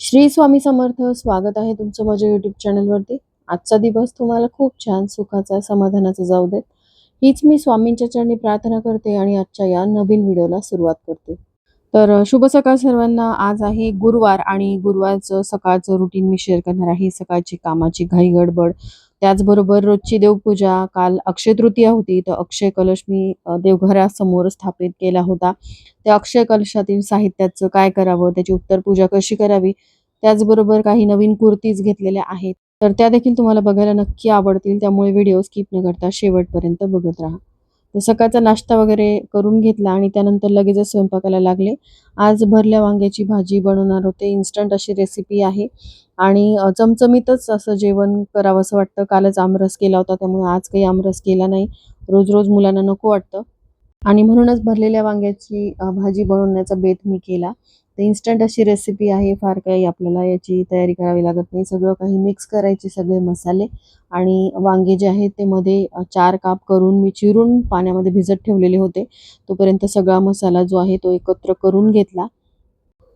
श्री स्वामी समर्थ स्वागत आहे तुमचं माझ्या युट्यूब चॅनलवरती आजचा दिवस तुम्हाला खूप छान सुखाचा समाधानाचा जाऊ देत. हीच मी स्वामींच्या चरणी प्रार्थना करते आणि आजच्या या नवीन व्हिडिओला सुरुवात करते. तर शुभ सकाळ सर्वांना. आज आहे गुरुवार आणि गुरुवारचं सकाळचं रुटीन मी शेअर करणार आहे. सकाळची कामाची घाई गडबड त्याचबरोबर रोजची देवपूजा काल अक्षय तृतीया होती तर अक्षय कलश मी देवघरासमोर स्थापित केला होता. त्या अक्षय कलशातील साहित्याचं काय करावं त्याची उत्तर पूजा कशी करावी त्याचबरोबर काही नवीन कुर्तीज घेतलेल्या आहेत. तर त्या देखील तुम्हाला बघायला नक्की आवडतील त्यामुळे व्हिडिओ स्किप न करता शेवटपर्यंत बघत राहा. तर सकाळचा नाश्ता वगैरे करून घेतला आणि त्यानंतर लगेचच स्वयंपाकाला लागले. आज भरल्या वांग्याची भाजी बनवणार होते. इन्स्टंट अशी रेसिपी आहे. आणि चमचमीतच असं जेवण करावं असं वाटतं. कालच आमरस केला होता त्यामुळे आज काही आमरस केला नाही. रोज रोज मुलांना नको वाटतं. आणि म्हणूनच भरलेल्या वांग्याची भाजी बनवण्याचा बेत मी केला. तर इन्स्टंट अशी रेसिपी आहे. फार काही आपल्याला याची तयारी करावी लागत नाही. सगळं काही मिक्स करायचे सगळे मसाले आणि वांगे जे आहेत ते मध्ये चार काप करून मी चिरून पाण्यामध्ये भिजत ठेवलेले होते. तोपर्यंत सगळा मसाला जो आहे तो एकत्र करून घेतला.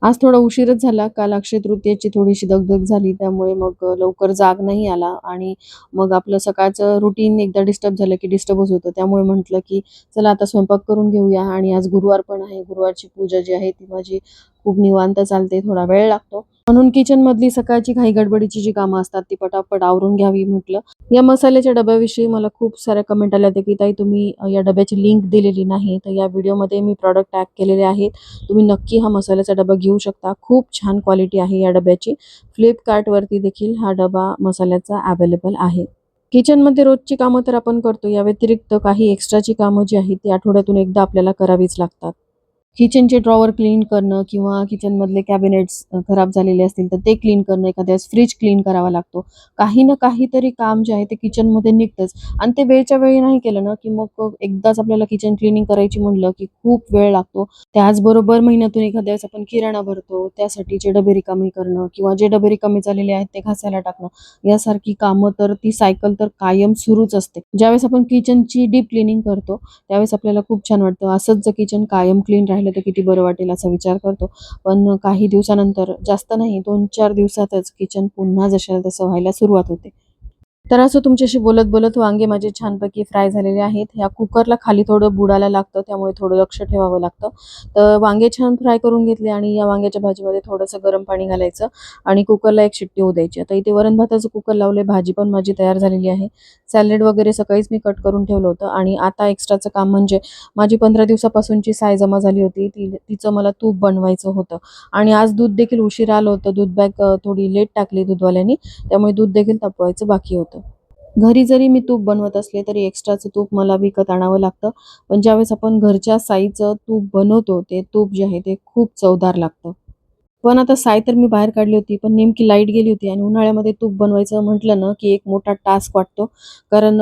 आज थोडा उशीरच झाला. काल अक्षय तृतीयेची थोडीशी दगदग झाली त्यामुळे मग लवकर जाग नाही आला आणि मग आपलं सकाळचं रुटीन एकदा डिस्टर्ब झालं की डिस्टर्बच होतं. त्यामुळे म्हटलं की चला आता स्वयंपाक करून घेऊया. आणि आज गुरुवार पण आहे. गुरुवारची पूजा जी आहे ती माझी खूप निवांत चालते. थोडा वेळ लागतो. म्हणून किचन मधली सकाळची घाई गडबडीची जी कामं असतात ती पटापट आवरून घ्यावी म्हटलं. या मसाल्याच्या डब्याविषयी मला खूप साऱ्या कमेंट आल्या होत्या की ताई तुम्ही या डब्याची लिंक दिलेली नाही तर या व्हिडिओमध्ये मी प्रॉडक्ट टॅग केलेले आहेत. तुम्ही नक्की हा मसाल्याचा डबा घेऊ शकता. खूप छान क्वालिटी आहे या डब्याची. फ्लिपकार्टवरती देखील हा डबा मसाल्याचा अवेलेबल आहे. किचनमध्ये रोजची कामं तर आपण करतो. या व्यतिरिक्त काही एक्स्ट्राची कामं जी आहेत ती आठवड्यातून एकदा आपल्याला करावीच लागतात. किचनचे ड्रॉवर क्लीन करणं किंवा किचनमधले कॅबिनेट्स खराब झालेले असतील तर ते क्लीन करणं एखाद्या फ्रीज क्लीन करावा लागतो. काही ना काहीतरी काम जे आहे ते किचनमध्ये निघतंच. आणि ते वेळच्या वेळी नाही केलं ना की मग एकदाच आपल्याला किचन क्लिनिंग करायची म्हणलं की खूप वेळ लागतो. त्याचबरोबर महिन्यातून एखाद्या वेळेस आपण किराणा भरतो त्यासाठीचे डबे रिकामी करणं किंवा जे डबे रिकामी झालेले आहेत ते घासायला टाकणं यासारखी कामं तर ती सायकल तर कायम सुरूच असते. ज्यावेळेस आपण किचनची डीप क्लिनिंग करतो त्यावेळेस आपल्याला खूप छान वाटतं. असंच जर किचन कायम क्लीन राहील तर किती बरं वाटेल असा विचार करतो. पण काही दिवसानंतर जास्त नाही दोन चार दिवसातच किचन पुन्हा जशाला तसं व्हायला सुरुवात होते. तर असं तुमच्याशी बोलत बोलत हो, वांगे माझे छानपैकी फ्राय झालेले आहेत. ह्या कुकरला खाली थोडं बुडायला लागतं त्यामुळे थोडं लक्ष ठेवावं लागतं. तर वांगे छान फ्राय करून घेतले आणि या वांग्याच्या भाजीमध्ये थोडंसं गरम पाणी घालायचं आणि कुकरला एक शिट्टी होऊ द्यायची आता इथे वरण भाताचं कुकर लावले भाजी पण माझी तयार झालेली आहे. सॅलेड वगैरे सकाळीच मी कट करून ठेवलं होतं आणि आता एक्स्ट्राचं काम म्हणजे माझी पंधरा दिवसापासूनची साय जमा झाली होती ती तिचं मला तूप बनवायचं होतं. आणि आज दूध देखील उशीर आलं होतं दूध बॅग थोडी लेट टाकली दूधवाल्यानी त्यामुळे दूध देखील तापवायचं बाकी होतं. घरी जरी मी तूप बनवत असले तरी एक्स्ट्राचं तूप मला विकत आणावं लागतं. पण ज्यावेळेस आपण घरच्या साईचं तूप बनवतो ते तूप जे आहे ते खूप चवदार लागतं. पण आता साय तर मी बाहेर काढली होती पण नेमकी लाइट गेली होती आणि उन्हाळ्यामध्ये तूप बनवायचं म्हटलं ना की एक मोठा टास्क वाटतो. कारण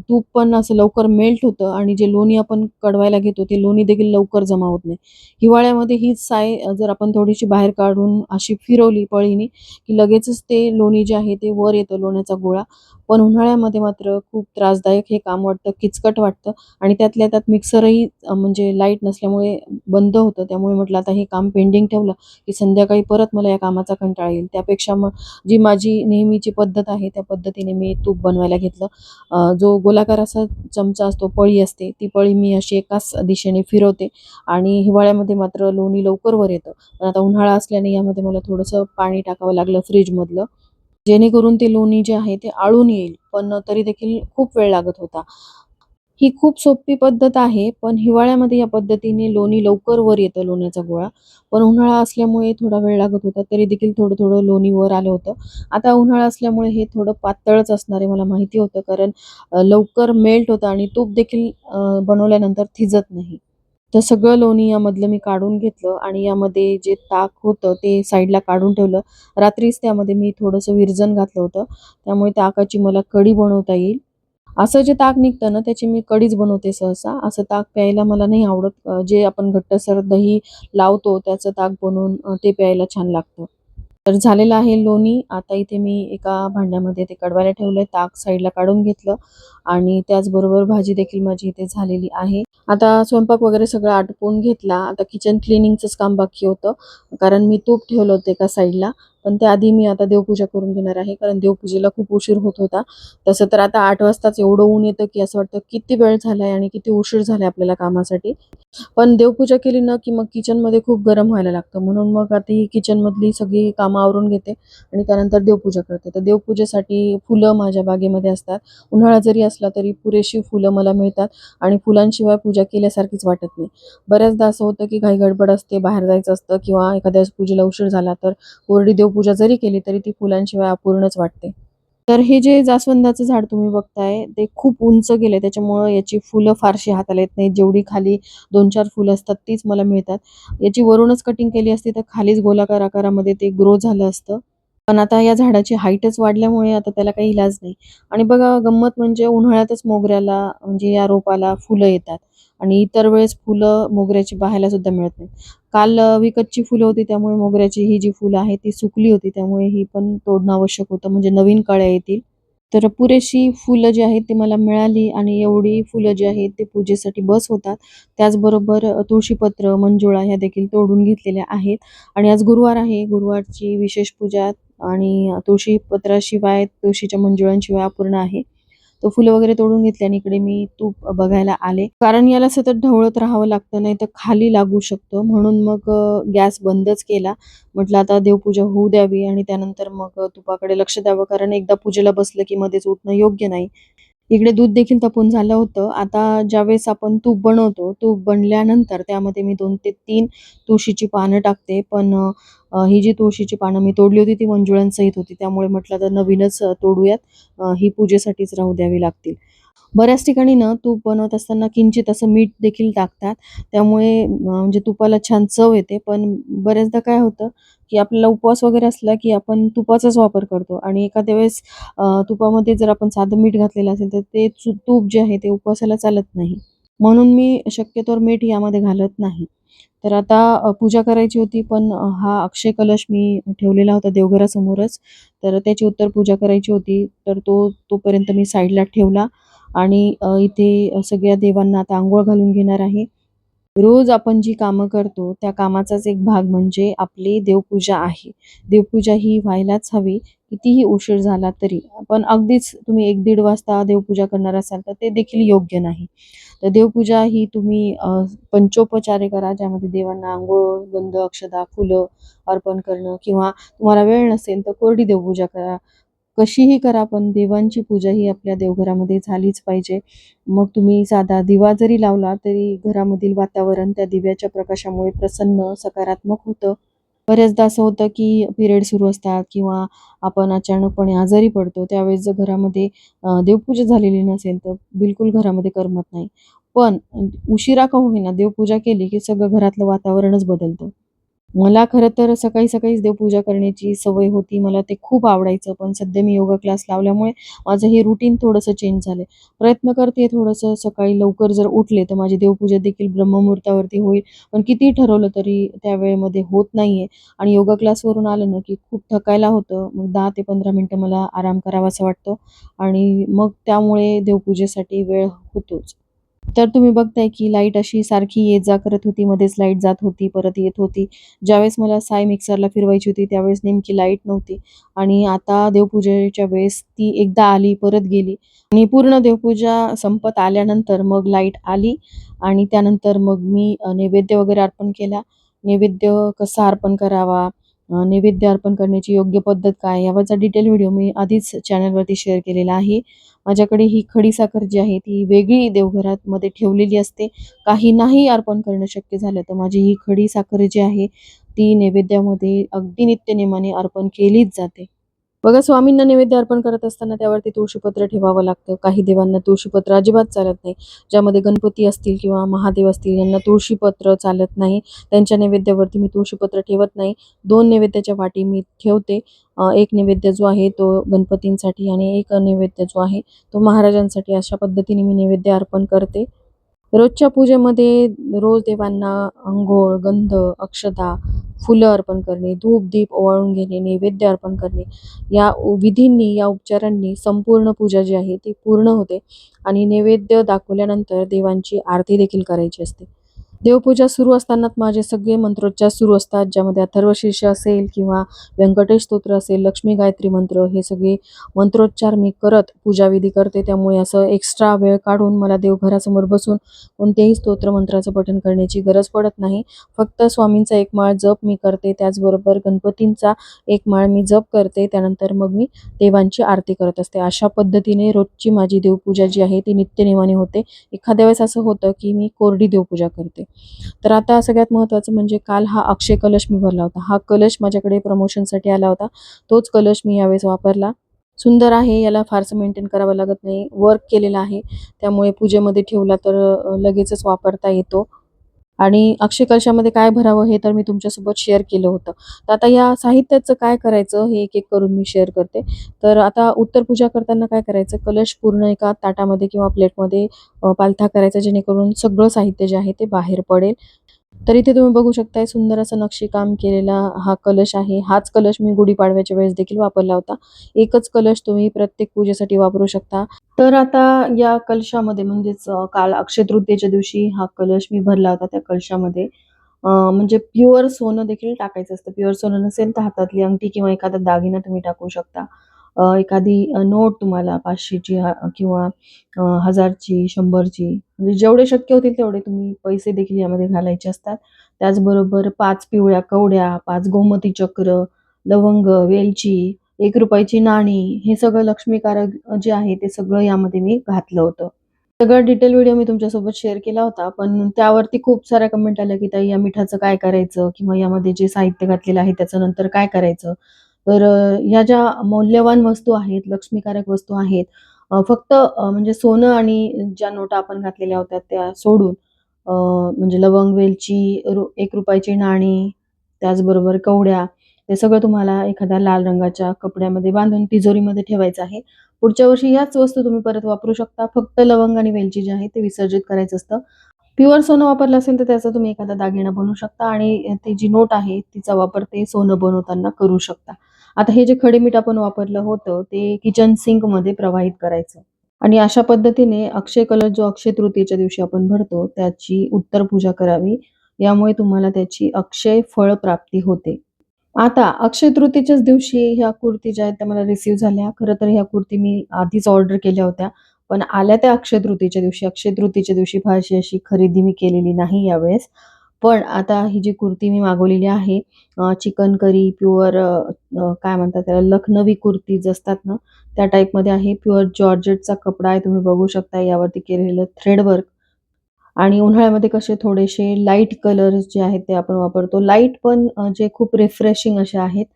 तूप पण असं लवकर मेल्ट होतं आणि जे लोणी आपण कडवायला घेतो ते लोणी देखील लवकर जमा होत नाही. हिवाळ्यामध्ये हीच साय जर आपण थोडीशी बाहेर काढून अशी फिरवली पळीने की लगेचच ते लोणी जे आहे ते वर येतं लोण्याचा गोळा. पण उन्हाळ्यामध्ये मात्र खूप त्रासदायक हे काम वाटतं किचकट वाटतं आणि त्यातल्या त्यात मिक्सरही म्हणजे लाइट नसल्यामुळे बंद होतं. त्यामुळे म्हटलं आता हे काम पेंडिंग ठेवलं की संध्याकाळी परत मला या कामाचा कंटाळा येईल. त्यापेक्षा मग जी माझी नेहमीची पद्धत आहे त्या पद्धतीने मी तूप बनवायला घेतलं. जो गोलाकार असा चमचा असतो पळी असते ती पळी मी अशी एकाच दिशेने फिरवते आणि हिवाळ्यामध्ये मात्र लोणी लवकर वर येतं. पण आता उन्हाळा असल्याने यामध्ये मला थोडंसं पाणी टाकावं लागलं फ्रीजमधलं. जेणेकरून ते लोणी जे आहे ते आळून येईल. पण तरी देखील खूप वेळ लागत होता. ही खूप सोपी पद्धत आहे पण हिवाळ्यामध्ये या पद्धतीने लोणी लवकर वर येतं लोण्याचा गोळा. पण उन्हाळा असल्यामुळे थोडा वेळ लागत होता तरी देखील थोडं थोडं लोणी वर आलं होतं. आता उन्हाळा असल्यामुळे हे थोडं पातळच असणार आहे मला माहिती होतं कारण लवकर मेल्ट होतं आणि तूप देखील बनवल्यानंतर थिजत नाही. तर सगळं लोणी यामधलं मी काढून घेतलं आणि यामध्ये जे ताक होतं ते साईडला काढून ठेवलं. रात्रीच त्यामध्ये मी थोडंसं विरजन घातलं होतं. त्यामुळे ताकाची मला कढी बनवता येईल. असं जे ताक निघतं ना त्याची मी कढीच बनवते सहसा. असं ताक प्यायला मला नाही आवडत. जे आपण घट्टसर दही लावतो त्याचं ताक बनवून ते प्यायला छान लागतं. तर झालेलं आहे लोणी. आता इथे मी एका भांड्यामध्ये ते कडवायला ठेवलंय. ताक साईडला काढून घेतलं. आणि त्याचबरोबर भाजी देखील माझी इथे झालेली आहे. आता स्वयंपाक वगैरे सगळं आटपून घेतला. आता किचन क्लिनिंगचंच काम बाकी होतं. कारण मी तूप ठेवलं होतं एका साईडला. पण त्याआधी मी आता देवपूजा करून घेणार आहे कारण देवपूजेला खूप उशीर होत होता. तसं तर आता आठ वाजताच एवढं ऊन येतं की असं वाटतं किती वेळ झालाय आणि किती उशीर झालाय आपल्याला कामासाठी. पण देवपूजा केली ना की मग किचनमध्ये खूप गरम व्हायला लागतं. म्हणून मग आता ही किचनमधली सगळी कामं आवरून घेते आणि त्यानंतर देवपूजा करते. तर देवपूजेसाठी फुलं माझ्या बागेमध्ये असतात. उन्हाळा जरी असला तरी पुरेशी फुलं मला मिळतात आणि फुलांशिवाय पूजा केल्यासारखीच वाटत नाही. बऱ्याचदा असं होतं की काही गडबड असते बाहेर जायचं असतं किंवा एखाद्या पूजेला उशीर झाला तर कोरडी देव पूजा जरी केली तरी ती फुलांशिवाय अपूर्णच वाटते. तर हे जे जास्वंदाचं झाड तुम्ही बघताय ते खूप उंच गेले त्याच्यामुळं याची फुलं फारशी हाताला येत नाही जेवढी खाली दोन चार फुलं असतात तीच मला मिळतात. याची वरूनच कटिंग केली असती तर खालीच गोलाकार आकारामध्ये ते ग्रो झालं असतं. पण आता या झाडाची हाईटच वाढल्यामुळे आता त्याला काही इलाज नाही. आणि बघा गंमत म्हणजे उन्हाळ्यातच मोगऱ्याला म्हणजे या रोपाला फुलं येतात. आणि इतर वेळेस फुलं मोगऱ्याची पाहायला सुद्धा मिळत नाही काल विकतची फुलं होती त्यामुळे मोगऱ्याची ही जी फुलं आहे ती सुकली होती त्यामुळे ही पण तोडणं आवश्यक होतं. म्हणजे नवीन कळ्या येतील. तर पुरेशी फुलं जी आहेत ती मला मिळाली आणि एवढी फुलं जी आहेत ते पूजेसाठी बस होतात. त्याचबरोबर तुळशीपत्र मंजुळा ह्या देखील तोडून घेतलेल्या आहेत. आणि आज गुरुवार आहे. गुरुवारची विशेष पूजा आणि तुळशी पत्राशिवाय तुळशीच्या मंजुळांशिवाय अपूर्ण आहे. तो फुलं वगैरे तोडून घेतली आणि इकडे मी तूप बघायला आले. कारण याला सतत ढवळत राहावं लागतं नाही तर खाली लागू शकतं. म्हणून मग गॅस बंदच केला. म्हटलं आता देवपूजा होऊ द्यावी आणि त्यानंतर मग तुपाकडे लक्ष द्यावं. कारण एकदा पूजेला बसलं की मध्येच उठणं योग्य नाही. इकडे दूध देखील तपून झालं होतं. आता ज्यावेळेस आपण तूप बनवतो तूप बनल्यानंतर त्यामध्ये मी दोन ते तीन तुळशीची पानं टाकते. पण ही जी तुळशीची पानं मी तोडली होती ती मंजुळांसहित होती. त्यामुळे म्हटलं तर नवीनच तोडूयात. ही पूजेसाठीच राहू द्यावी लागतील. बऱ्याच ठिकाणी ना तूप बनवत असताना किंचित असं मीठ देखील टाकतात. त्यामुळे म्हणजे तुपाला छान चव येते. पण बऱ्याचदा काय होतं की आपल्याला उपवास वगैरे असला की आपण तुपाचाच वापर करतो. आणि एखाद्या वेळेस तुपामध्ये जर आपण साधं मीठ घातलेलं असेल तर ते चु- तूप जे आहे ते उपवासाला चालत नाही. म्हणून मी शक्यतोवर मीठ यामध्ये घालत नाही. तर आता पूजा करायची होती पण हा अक्षय कलश मी ठेवलेला होता देवघरासमोरच. तर त्याची उत्तर पूजा करायची होती. तर तो तोपर्यंत मी साईडला ठेवला. आणि इथे सगळ्या देवांना आता आंघोळ घालून घेणार आहे. रोज आपण जी कामं करतो त्या कामाचाच एक भाग म्हणजे आपली देवपूजा आहे. देवपूजा ही व्हायलाच हवी कितीही उशीर झाला तरी. पण अगदीच तुम्ही एक दीड वाजता देवपूजा करणार असाल तर ते देखील योग्य नाही. तर देवपूजा ही तुम्ही पंचोपचारे करा ज्यामध्ये देवांना आंघोळ गंध अक्षदा फुलं अर्पण करणं किंवा तुम्हाला वेळ नसेल तर कोरडी देवपूजा करा. कशीही करा पण देवांची पूजा ही आपल्या देवघरामध्ये झालीच पाहिजे. मग तुम्ही साधा दिवा जरी लावला तरी घरामधील वातावरण त्या दिव्याच्या प्रकाशामुळे प्रसन्न सकारात्मक होतं. बऱ्याचदा असं होतं की पिरियड सुरू असतात किंवा आपण अचानकपणे आजारी पडतो त्यावेळेस जर घरामध्ये देवपूजा झालेली नसेल तर बिलकुल घरामध्ये करमत नाही. पण उशिरा का होईना देवपूजा केली की सगळं घरातलं वातावरणच बदलतं. मला खरं तर सकाळी सकाळीच देवपूजा करण्याची सवय होती. मला ते खूप आवडायचं. पण सध्या मी योगा क्लास लावल्यामुळे माझं हे रुटीन थोडंसं चेंज झालं प्रयत्न करते थोडंसं सकाळी लवकर जर उठले तर माझी देवपूजा देखील ब्रह्ममुहूर्तावरती होईल. पण कितीही ठरवलं तरी त्या वेळेमध्ये होत नाहीये. आणि योगा क्लासवरून आलं ना की खूप थकायला होतं. मग दहा ते पंधरा मिनटं मला आराम करावासा वाटतो. आणि मग त्यामुळे देवपूजेसाठी वेळ होतोच. तर तुम्ही बघताय की लाइट अशी सारखी ये जा करत होती. मध्येच लाइट जात होती परत येत होती. ज्यावेळेस मला साय मिक्सरला फिरवायची होती त्यावेळेस नेमकी लाइट नव्हती. आणि आता देवपूजेच्या वेळेस ती एकदा आली परत गेली. आणि पूर्ण देवपूजा संपत आल्यानंतर मग लाइट आली. आणि त्यानंतर मग मी नैवेद्य वगैरे अर्पण केला. नैवेद्य कसा अर्पण करावा? नैवेद्य अर्पण करण्याची योग्य पद्धत काय यावरचा डिटेल व्हिडिओ मी आधीच चॅनलवरती शेअर केलेला आहे. माझ्याकडे ही खडीसाखर जी आहे ती वेगळी देवघरात मध्ये ठेवलेली असते. काही नाही अर्पण करणं शक्य झालं तर माझी ही खडीसाखर जी आहे ती नैवेद्यामध्ये अगदी नित्यनेमाने अर्पण केलीच जाते. बघा स्वामींना नैवेद्य अर्पण करत असताना त्यावरती तुळशीपत्र ठेवावं लागतं. काही देवांना तुळशीपत्र अजिबात चालत नाही. ज्यामध्ये गणपती असतील किंवा महादेव असतील यांना तुळशीपत्र चालत नाही. त्यांच्या नैवेद्यावरती मी तुळशीपत्र ठेवत नाही. दोन नैवेद्याच्या वाटी मी ठेवते. एक नैवेद्य जो आहे तो गणपतींसाठी आणि एक नैवेद्य जो आहे तो महाराजांसाठी अशा पद्धतीने मी नैवेद्य अर्पण करते. रोजच्या पूजेमध्ये रोज देवांना अंघोळ गंध अक्षता फुलं अर्पण करणे धूप दीप ओवाळून घेणे नैवेद्य अर्पण करणे या विधींनी या उपचारांनी संपूर्ण पूजा जी आहे ती पूर्ण होते आणि नैवेद्य दाखवल्यानंतर देवांची आरती देखील करायची असते. देवपूजा सुरू असतानाच माझे सगळे मंत्रोच्चार सुरू असतात ज्यामध्ये अथर्वशीर्ष असेल किंवा व्यंकटेश स्तोत्र असेल लक्ष्मी गायत्री मंत्र हे सगळे मंत्रोच्चार मी करत पूजाविधी करते. त्यामुळे असं एक्स्ट्रा वेळ काढून मला देवघरासमोर बसून कोणतेही स्तोत्र मंत्राचं पठण करण्याची गरज पडत नाही. फक्त स्वामींचा एक माळ जप मी करते त्याचबरोबर गणपतींचा एक माळ मी जप करते त्यानंतर मग मी देवांची आरती करत असते. अशा पद्धतीने रोजची माझी देवपूजा जी आहे ती नित्यनेमाने होते. एखाद्या वेळेस असं होतं की मी कोरडी देवपूजा करते. तर आता सगळ्यात महत्त्वाचं म्हणजे काल हा अक्षय कलश मी भरला होता. हा कलश माझ्याकडे प्रमोशनसाठी आला होता. तोच कलश मी यावेळेस वापरला. सुंदर आहे याला फारसं मेंटेन करावं लागत नाही. वर्क केलेलं आहे. त्यामुळे पूजेमध्ये ठेवला तर लगेचच वापरता येतो. आणि अक्षय कलशामध्ये काय भरावं हे तर मी तुमच्यासोबत शेअर केलं होतं. तर आता या साहित्याचं काय करायचं हे एक एक करून मी शेअर करते. तर आता उत्तर पूजा करताना काय करायचं? कलश पूर्ण एका ताटामध्ये किंवा प्लेटमध्ये पालथा करायचा जेणेकरून सगळं साहित्य जे आहे ते बाहेर पडेल. तर इथे तुम्ही बघू शकताय सुंदर असं नक्षीकाम केलेला हा कलश आहे. हाच कलश मी गुढीपाडव्याच्या वेळेस देखील वापरला होता. एकच कलश तुम्ही प्रत्येक पूजेसाठी वापरू शकता. तर आता या कलशामध्ये म्हणजेच काल अक्षय तृतीयेच्या दिवशी हा कलश मी भरला होता त्या कलशामध्ये. म्हणजे प्युअर सोनं देखील टाकायचं असतं. प्युअर सोनं नसेल तर हातातली अंगठी किंवा एखादा दागिना तुम्ही टाकू शकता. एखादी नोट तुम्हाला पाचशेची किंवा हजारची शंभरची म्हणजे जेवढे शक्य होतील तेवढे तुम्ही पैसे देखील यामध्ये घालायचे असतात. त्याचबरोबर पाच पिवळ्या कवड्या पाच गोमती चक्र लवंग वेलची एक रुपयाची नाणी हे सगळं लक्ष्मीकारक जे आहे ते सगळं यामध्ये मी घातलं होतं. सगळं डिटेल व्हिडिओ मी तुमच्यासोबत शेअर केला होता पण त्यावरती खूप साऱ्या कमेंट आल्या की ताई या मिठाचं काय करायचं? किंवा यामध्ये जे साहित्य घातलेलं आहे त्याचं नंतर काय करायचं? तर या ह्या ज्या मौल्यवान वस्तू आहेत लक्ष्मीकारक वस्तू आहेत फक्त म्हणजे सोनं आणि ज्या नोटा आपण घातलेल्या होत्या त्या सोडून म्हणजे लवंग वेलची रु एक रुपयाची नाणी त्याचबरोबर कवड्या ते सगळं तुम्हाला एखाद्या लाल रंगाच्या कपड्यामध्ये बांधून तिजोरीमध्ये ठेवायचं आहे. पुढच्या वर्षी याच वस्तू तुम्ही परत वापरू शकता. फक्त लवंग आणि वेलची जी आहे ते विसर्जित करायचं असतं. प्युअर सोनं वापरलं असेल तर त्याचा तुम्ही एखादा दागिना बनवू शकता आणि ती जी नोट आहे तिचा वापर ते सोनं बनवताना करू शकता. आता हे जे खडे मीठ आपण वापरलं होतं ते किचन सिंकमध्ये प्रवाहित करायचं. आणि अशा पद्धतीने अक्षय कलश जो अक्षय तृतीयेच्या दिवशी आपण भरतो त्याची उत्तर पूजा करावी. यामुळे तुम्हाला त्याची अक्षय फळ प्राप्ती होते. आता अक्षय तृतीच्याच दिवशी ह्या कुर्ती ज्या आहेत त्या मला रिसीव्ह झाल्या. खरं तर ह्या कुर्ती मी आधीच ऑर्डर केल्या होत्या. पण आल्या त्या अक्षय तृतीच्या दिवशी. अक्षय तृतीच्या दिवशी फारशी अशी खरेदी मी केलेली नाही यावेळेस. पण आता ही जी कुर्ती मी मागवलेली आहे चिकन करी प्युअर काय म्हणतात त्याला लखनवी कुर्तीज असतात ना त्या टाईपमध्ये आहे. प्युअर जॉर्जेटचा कपडा आहे तुम्ही बघू शकता. यावरती केलेलं थ्रेडवर्क आणि उन्हाळ्यामध्ये कसे थोडेसे लाइट कलर्स जे आहेत ते आपण वापरतो. लाइट पण जे खूप रिफ्रेशिंग असे आहेत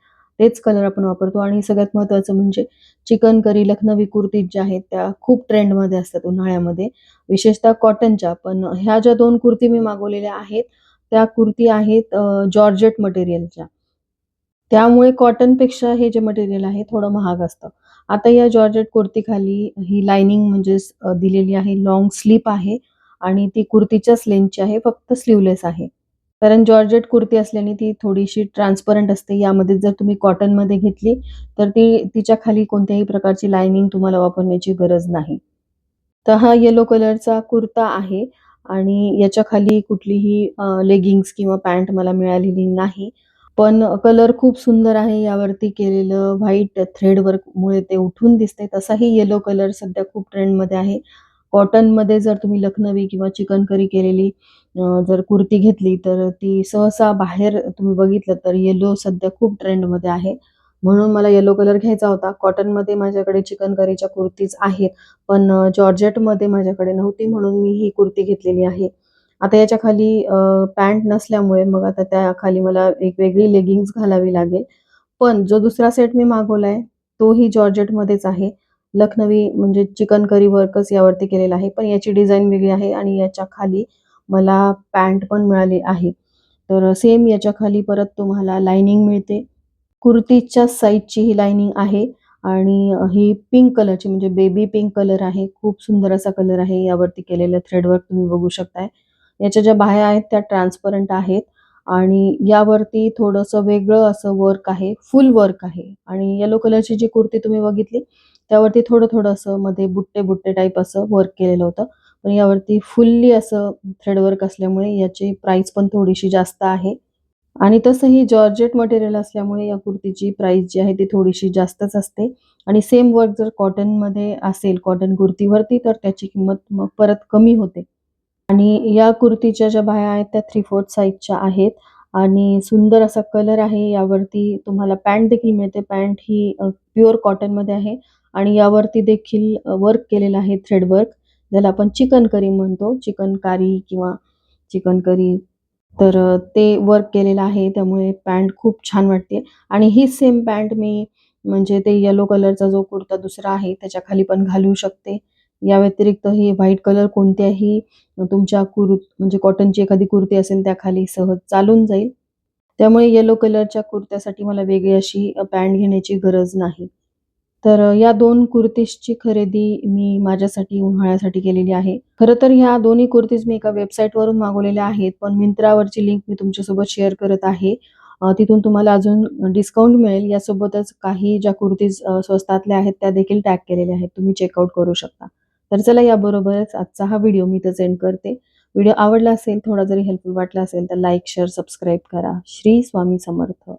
तेच कलर आपण वापरतो. आणि सगळ्यात महत्त्वाचं म्हणजे चिकन करी लखनवी कुर्तीज ज्या आहेत त्या खूप ट्रेंडमध्ये असतात उन्हाळ्यामध्ये. विशेषतः कॉटनच्या पण ह्या ज्या दोन कुर्ती मी मागवलेल्या आहेत त्या कुर्ती आहेत जॉर्जेट मटेरियलच्या त्यामुळे कॉटनपेक्षा हे जे मटेरियल आहे थोडं महाग असतं. आता या जॉर्जेट कुर्तीखाली ही लाइनिंग म्हणजेच दिलेली आहे लॉंग स्लीप आहे. आणि ती कुर्तीच्या लेंथची आहे फक्त स्लीवलेस आहे. कारण जॉर्जेट कुर्ती असल्याने ती थोडीशी ट्रान्सपरंट असते. यामध्ये जर तुम्ही कॉटनमध्ये घेतली तर ती तिच्या खाली कोणत्याही प्रकारची लाइनिंग तुम्हाला वापरण्याची गरज नाही. तर हा येलो कलरचा कुर्ता आहे आणि याच्या खाली कुठलीही लेगिंग्स किंवा पॅन्ट मला मिळालेली नाही. पण कलर खूप सुंदर आहे. यावरती केलेलं व्हाईट थ्रेड वर्कमुळे ते उठून दिसते तसाही येलो कलर सध्या खूप ट्रेंडमध्ये आहे. कॉटनमध्ये जर तुम्ही लखनवी किंवा चिकनकरी केलेली जर कुर्ती घेतली तर ती सहसा बाहेर तुम्ही बघितलं तर येलो सध्या खूप ट्रेंडमध्ये आहे. म्हणून मला येलो कलर घ्यायचा होता. कॉटनमध्ये माझ्याकडे चिकनकरीच्या कुर्तीज आहेत पण जॉर्जेटमध्ये माझ्याकडे नव्हती म्हणून मी ही कुर्ती घेतलेली आहे. आता याच्या खाली पॅन्ट नसल्यामुळे मग आता त्या खाली मला एक वेगळी लेगिंग्स घालावी लागेल. पण जो दुसरा सेट मी मागवलाय तोही जॉर्जेटमध्येच आहे. लखनवी म्हणजे चिकन करी वर्कच यावरती केलेलं आहे. पण याची डिझाईन वेगळी आहे आणि याच्या खाली मला पॅन्ट पण मिळाली आहे. तर सेम याच्या खाली परत तुम्हाला लाइनिंग मिळते. कुर्तीच्या साईजची ही लाइनिंग आहे आणि ही पिंक कलरची म्हणजे बेबी पिंक कलर आहे. खूप सुंदर असा कलर आहे. यावरती केलेलं थ्रेडवर्क तुम्ही बघू शकताय. याच्या ज्या बाह्या आहेत त्या ट्रान्सपरंट आहेत आणि यावरती थोडंसं वेगळं असं वर्क आहे. फुल वर्क आहे आणि येलो कलरची जी कुर्ती तुम्ही बघितली त्यावरती थोडं थोडं असं मध्ये बुट्टे बुट्टे टाईप असं वर्क केलेलं होतं. पण यावरती फुल्ली असं थ्रेडवर्क असल्यामुळे याची प्राईस पण थोडीशी जास्त आहे. आणि तसंही जॉर्जेट मटेरियल असल्यामुळे या कुर्तीची प्राइस जी आहे ती थोडीशी जास्तच असते. आणि सेम वर्क जर कॉटनमध्ये असेल कॉटन कुर्तीवरती तर त्याची किंमत मग परत कमी होते. आणि या कुर्तीच्या ज्या बाह्या आहेत त्या थ्री फोर्थ साईजच्या आहेत. आणि सुंदर असा कलर आहे यावरती तुम्हाला पॅन्ट देखील मिळते. पॅन्ट ही प्युअर कॉटनमध्ये आहे. आणि यावरती देखील वर्क केलेलं आहे थ्रेडवर्क ज्याला आपण चिकन करी म्हणतो. चिकन कारी किंवा चिकन करी. तर ते वर्क केलेलं आहे. त्यामुळे पॅन्ट खूप छान वाटते. आणि ही सेम पॅन्ट मी म्हणजे ते येलो कलरचा जो कुर्ता दुसरा आहे त्याच्याखाली पण घालू शकते. या व्यतिरिक्त ही व्हाईट कलर कोणत्याही तुमच्या कुर म्हणजे कॉटनची एखादी कुर्ती असेल त्या खाली सहज चालून जाईल. त्यामुळे येलो कलरच्या कुर्त्यासाठी मला वेगळी अशी पॅन्ट घेण्याची गरज नाही. तर या दोन कुर्तीजची खरेदी मी माझ्यासाठी उन्हाळ्यासाठी केलेली आहे. खरं तर ह्या दोन्ही कुर्तीज मी एका वेबसाईटवरून मागवलेल्या आहेत पण मिंत्रावरची लिंक मी तुमच्यासोबत शेअर करत आहे. तिथून तुम्हाला अजून डिस्काउंट मिळेल. यासोबतच काही ज्या कुर्तीज स्वस्तातल्या आहेत त्या देखील टॅग केलेल्या आहेत. तुम्ही चेकआउट करू शकता. तर चला याबरोबरच आजचा हा व्हिडिओ मी इथं एंड करते. व्हिडिओ आवडला असेल थोडा जरी हेल्पफुल वाटला असेल तर लाईक शेअर सबस्क्राईब करा. श्री स्वामी समर्थ.